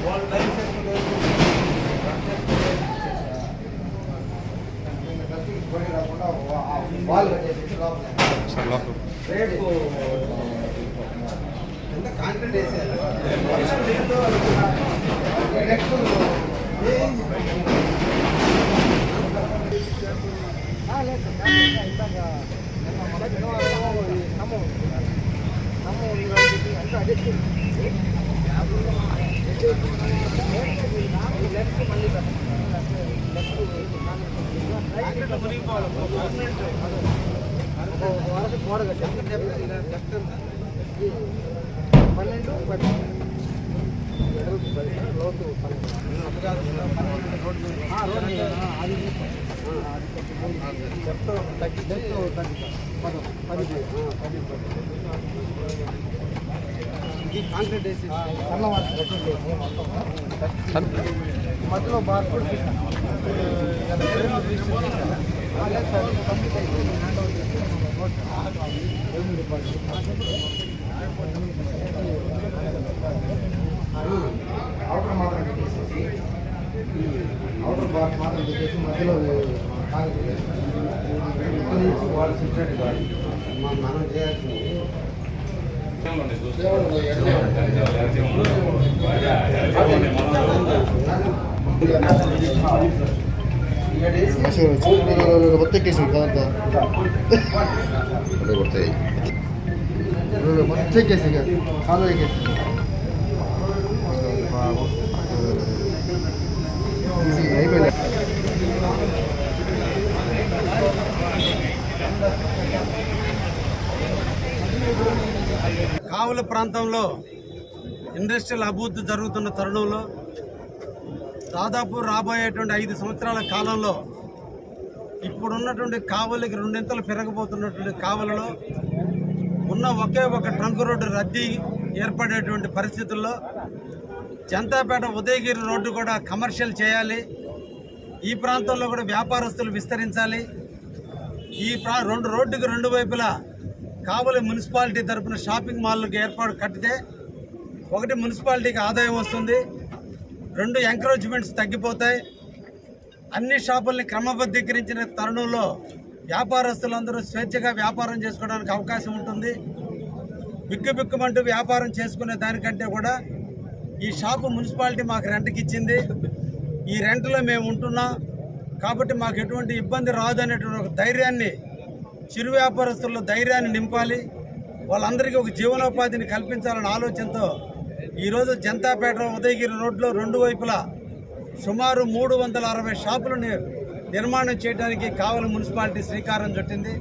వాళ్ళు లైన్ వాళ్ళు రేపు ఎంత కాంక్రీట్ నెక్స్ట్ పన్నెండు లోతు చెప్తా తగ్గి చెప్తా తగ్గి పదం పది పది ఇది కాంక్రీట్ వేసి మధ్యలో బార్ కూడా అవుటర్ మాత్రం పెట్టేసేసి అవుటర్ బాక్స్ మాత్రం పెట్టేసి మధ్యలో కాంక్రీట్ వేసి ఇక్కడ నుంచి వాళ్ళు సిస్టెడ్ కాదు మనం మనం చేయాల్సింది మొత్తం కాదంతా కొడతాయి మొత్తం అయిపోయింది కావుల ప్రాంతంలో ఇండస్ట్రియల్ అభివృద్ధి జరుగుతున్న తరుణంలో దాదాపు రాబోయేటువంటి ఐదు సంవత్సరాల కాలంలో ఇప్పుడున్నటువంటి కావలికి రెండింతలు పెరగబోతున్నటువంటి కావలలో ఉన్న ఒకే ఒక ట్రంక్ రోడ్డు రద్దీ ఏర్పడేటువంటి పరిస్థితుల్లో జంతాపేట ఉదయగిరి రోడ్డు కూడా కమర్షియల్ చేయాలి. ఈ ప్రాంతంలో కూడా వ్యాపారస్తులు విస్తరించాలి. ఈ ప్రా రెండు రోడ్డుకి రెండు వైపులా కావలి మున్సిపాలిటీ తరపున షాపింగ్ మాల్లకు ఏర్పాటు కట్టితే ఒకటి మున్సిపాలిటీకి ఆదాయం వస్తుంది. రెండు ఎంకరేజ్మెంట్స్ తగ్గిపోతాయి. అన్ని షాపుల్ని క్రమబద్ధీకరించిన తరుణంలో వ్యాపారస్తులందరూ స్వేచ్ఛగా వ్యాపారం చేసుకోవడానికి అవకాశం ఉంటుంది. బిక్కుబిక్కుమంటూ వ్యాపారం చేసుకునే దానికంటే కూడా ఈ షాపు మున్సిపాలిటీ మాకు రెంట్కి ఇచ్చింది. ఈ రెంట్లో మేము ఉంటున్నాం. కాబట్టి మాకు ఎటువంటి ఇబ్బంది రాదు అనేటువంటి ఒక ధైర్యాన్ని చిరు వ్యాపారస్తుల్లో ధైర్యాన్ని నింపాలి. వాళ్ళందరికీ ఒక జీవనోపాధిని కల్పించాలనే ఆలోచనతో ఈరోజు జనతాపేట ఉదయగిరి రోడ్లో రెండు వైపులా సుమారు మూడు వందల అరవై షాపులు నిర్మాణం చేయడానికి కావలి మున్సిపాలిటీ శ్రీకారం చుట్టింది.